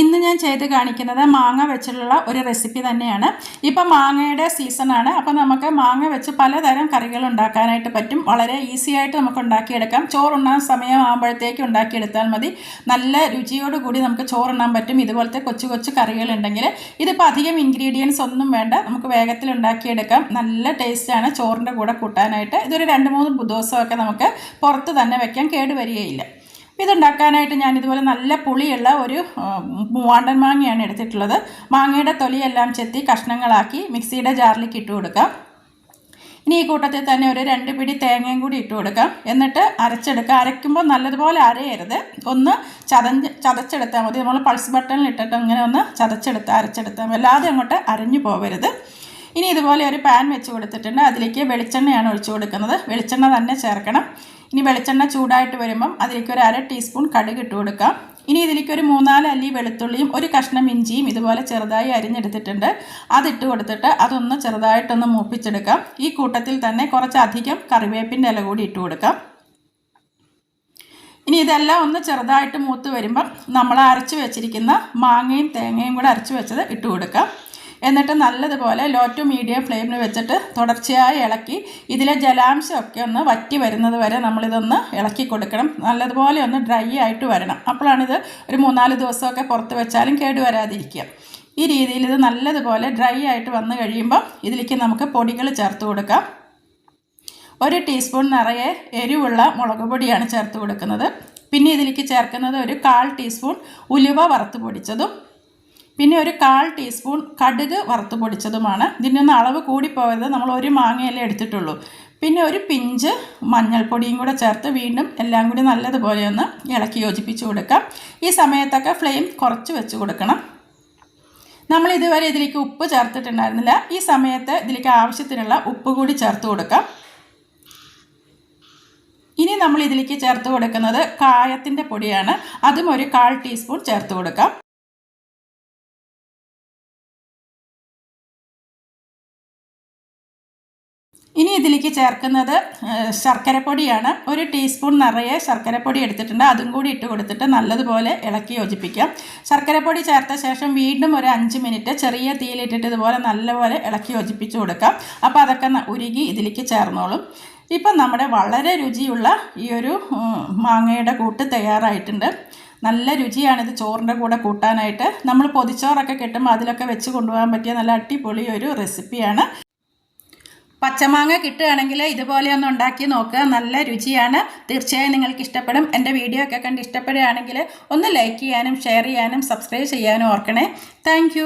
ഇന്ന് ഞാൻ ചെയ്ത് കാണിക്കുന്നത് മാങ്ങ വെച്ചിട്ടുള്ള ഒരു റെസിപ്പി തന്നെയാണ്. ഇപ്പം മാങ്ങയുടെ സീസണാണ് അപ്പം നമുക്ക് മാങ്ങ വെച്ച് പലതരം കറികൾ ഉണ്ടാക്കാനായിട്ട് പറ്റും. വളരെ ഈസി ആയിട്ട് നമുക്ക് ഉണ്ടാക്കിയെടുക്കാം. ചോറുണ്ണാൻ സമയമാകുമ്പോഴത്തേക്ക് ഉണ്ടാക്കിയെടുത്താൽ മതി. നല്ല രുചിയോടുകൂടി നമുക്ക് ചോറുണ്ണാൻ പറ്റും. ഇതുപോലത്തെ കൊച്ചു കൊച്ചു കറികളുണ്ടെങ്കിൽ ഇതിപ്പോൾ അധികം ഇൻഗ്രീഡിയൻസ് ഒന്നും വേണ്ട. നമുക്ക് വേഗത്തിൽ ഉണ്ടാക്കിയെടുക്കാം. നല്ല ടേസ്റ്റാണ് ചോറിന്റെ കൂടെ കൂട്ടാനായിട്ട്. ഇതൊരു രണ്ട് മൂന്ന് ദിവസമൊക്കെ നമുക്ക് പുറത്ത് തന്നെ വെക്കാൻ കേടുവരികയില്ല. ഇതുണ്ടാക്കാനായിട്ട് ഞാൻ ഇതുപോലെ നല്ല പുളിയുള്ള ഒരു മൂവാണ്ടൻ മാങ്ങയാണ് എടുത്തിട്ടുള്ളത്. മാങ്ങയുടെ തൊലിയെല്ലാം ചെത്തി കഷ്ണങ്ങളാക്കി മിക്സിയുടെ ജാറിലേക്ക് ഇട്ട് കൊടുക്കാം. ഇനി ഈ കൂട്ടത്തിൽ തന്നെ ഒരു രണ്ട് പിടി തേങ്ങയും കൂടി ഇട്ട് കൊടുക്കാം. എന്നിട്ട് അരച്ചെടുക്കുക അരയ്ക്കുമ്പോൾ നല്ലതുപോലെ അരയരുത്. ഒന്ന് ചതഞ്ഞ് ചതച്ചെടുത്താൽ മതി. നമ്മൾ പൾസ് ബട്ടണിൽ ഇട്ടിട്ട് ഇങ്ങനെ ഒന്ന് ചതച്ചെടുത്ത് അരച്ചെടുത്താൽ അല്ലാതെ അങ്ങോട്ട് അരഞ്ഞു പോകരുത് ഇനി ഇതുപോലെ ഒരു പാൻ വെച്ച് കൊടുത്തിട്ടുണ്ട്. അതിലേക്ക് വെളിച്ചെണ്ണയാണ് ഒഴിച്ചു കൊടുക്കുന്നത്. വെളിച്ചെണ്ണ തന്നെ ചേർക്കണം. ഇനി വെളിച്ചെണ്ണ ചൂടായിട്ട് വരുമ്പം അതിലേക്ക് ഒരു അര ടീസ്പൂൺ കടുക് ഇട്ട് കൊടുക്കാം. ഇനി ഇതിലേക്ക് ഒരു മൂന്നാൽ അല്ലി വെളുത്തുള്ളിയും ഒരു കഷ്ണം ഇഞ്ചിയും ഇതുപോലെ ചെറുതായി അരിഞ്ഞെടുത്തിട്ടുണ്ട്. അതിട്ട് കൊടുത്തിട്ട് അതൊന്ന് ചെറുതായിട്ടൊന്ന് മൂപ്പിച്ചെടുക്കാം. ഈ കൂട്ടത്തിൽ തന്നെ കുറച്ചധികം കറിവേപ്പിന്റെ ഇല കൂടി ഇട്ട് കൊടുക്കാം. ഇനി ഇതെല്ലാം ഒന്ന് ചെറുതായിട്ട് മൂത്ത് വരുമ്പം നമ്മൾ അരച്ച് വെച്ചിരിക്കുന്ന മാങ്ങയും തേങ്ങയും കൂടെ അരച്ച് വെച്ചത് ഇട്ട് കൊടുക്കാം. എന്നിട്ട് നല്ലതുപോലെ ലോ ടു മീഡിയം ഫ്ലെയിമിൽ വെച്ചിട്ട് തുടർച്ചയായി ഇളക്കി ഇതിലെ ജലാംശമൊക്കെ ഒന്ന് വറ്റി വരുന്നത് വരെ നമ്മളിതൊന്ന് ഇളക്കി കൊടുക്കണം. നല്ലതുപോലെ ഒന്ന് ഡ്രൈ ആയിട്ട് വരണം. അപ്പോഴാണിത് ഒരു മൂന്നാൽ ദിവസമൊക്കെ പുറത്ത് വെച്ചാലും കേടുവരാതിരിക്കുക ഈ രീതിയിൽ ഇത് നല്ലതുപോലെ ഡ്രൈ ആയിട്ട് വന്നു കഴിയുമ്പോൾ ഇതിലേക്ക് നമുക്ക് പൊടികൾ ചേർത്ത് കൊടുക്കാം. ഒരു ടീസ്പൂൺ നിറയെ എരിവുള്ള മുളക് പൊടിയാണ് ചേർത്ത് കൊടുക്കുന്നത്. പിന്നെ ഇതിലേക്ക് ചേർക്കുന്നത് ഒരു കാൽ ടീസ്പൂൺ ഉലുവ വറുത്ത് പൊടിച്ചതും പിന്നെ ഒരു കാൽ ടീസ്പൂൺ കടുക് വറുത്ത് പൊടിച്ചതുമാണ്. ഇതിനൊന്ന് അളവ് കൂടിപ്പോയത് നമ്മൾ ഒരു മാങ്ങയല്ലേ എടുത്തിട്ടുള്ളൂ. പിന്നെ ഒരു പിഞ്ച് മഞ്ഞൾപ്പൊടിയും കൂടെ ചേർത്ത് വീണ്ടും എല്ലാം കൂടി നല്ലതുപോലെ ഒന്ന് ഇളക്കി യോജിപ്പിച്ച് കൊടുക്കാം. ഈ സമയത്തൊക്കെ ഫ്ലെയിം കുറച്ച് വെച്ച് കൊടുക്കണം. നമ്മൾ ഇതുവരെ ഇതിലേക്ക് ഉപ്പ് ചേർത്തിട്ടുണ്ടായിരുന്നില്ല. ഈ സമയത്ത് ഇതിലേക്ക് ആവശ്യത്തിനുള്ള ഉപ്പ് കൂടി ചേർത്ത് കൊടുക്കാം. ഇനി നമ്മൾ ഇതിലേക്ക് ചേർത്ത് കൊടുക്കുന്നത് കായത്തിന്റെ പൊടിയാണ്. അതും ഒരു കാൽ ടീസ്പൂൺ ചേർത്ത് കൊടുക്കാം. ഇനി ഇതിലേക്ക് ചേർക്കുന്നത് ശർക്കരപ്പൊടിയാണ്. ഒരു ടീസ്പൂൺ നിറയെ ശർക്കരപ്പൊടി എടുത്തിട്ടുണ്ട്. അതും കൂടി ഇട്ട് കൊടുത്തിട്ട് നല്ലതുപോലെ ഇളക്കി യോജിപ്പിക്കാം. ശർക്കരപ്പൊടി ചേർത്ത ശേഷം വീണ്ടും ഒരു അഞ്ച് മിനിറ്റ് ചെറിയ തീയിലിട്ടിട്ട് ഇതുപോലെ നല്ലപോലെ ഇളക്കി യോജിപ്പിച്ച് കൊടുക്കാം. അപ്പോൾ അതൊക്കെ ഉരുകി ഇതിലേക്ക് ചേർന്നോളും. ഇപ്പം നമ്മുടെ വളരെ രുചിയുള്ള ഈ ഒരു മാങ്ങയുടെ കൂട്ട് തയ്യാറായിട്ടുണ്ട്. നല്ല രുചിയാണിത് ചോറിന്റെ കൂടെ കൂട്ടാനായിട്ട്. നമ്മൾ പൊതിച്ചോറൊക്കെ കിട്ടുമ്പോൾ അതിലൊക്കെ വെച്ച് കൊണ്ടുപോകാൻ പറ്റിയ നല്ല അടിപൊളി ഒരു റെസിപ്പിയാണ്. പച്ചമാങ്ങ കിട്ടുകയാണെങ്കിൽ ഇതുപോലെ ഒന്ന് ഉണ്ടാക്കി നോക്കുക. നല്ല രുചിയാണ്. തീർച്ചയായും നിങ്ങൾക്ക് ഇഷ്ടപ്പെടും. എന്റെ വീഡിയോ ഒക്കെ കണ്ട് ഇഷ്ടപ്പെടുകയാണെങ്കിൽ ഒന്ന് ലൈക്ക് ചെയ്യാനും ഷെയർ ചെയ്യാനും സബ്സ്ക്രൈബ് ചെയ്യാനും ഓർക്കണേ. താങ്ക്